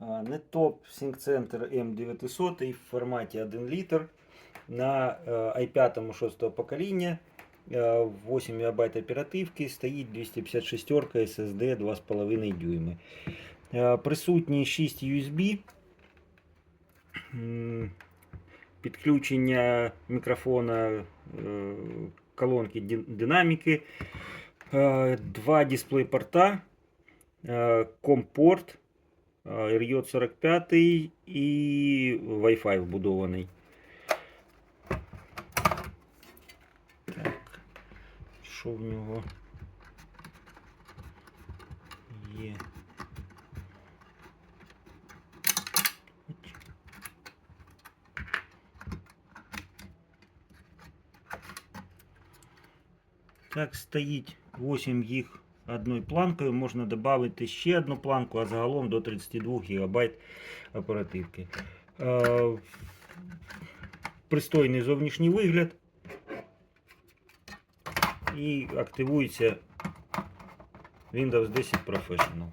Netop SyncCenter M900 в форматі 1 літр на е, i5 6 покоління. е, 8 МБ оперативки, стоїть 256 SSD 2,5 дюйми. Е, Присутні 6 USB. Підключення мікрофона е, колонки динаміки. Е, Два дисплей порта. е, Компорт. RJ45 і Wi-Fi вбудований. Так. Що в нього є? Так, стоїть 8 їх одною планкою. Можна додати ще одну планку, а загалом до 32 ГБ оперативки. Е, Пристойний зовнішній вигляд. І активується Windows 10 Professional.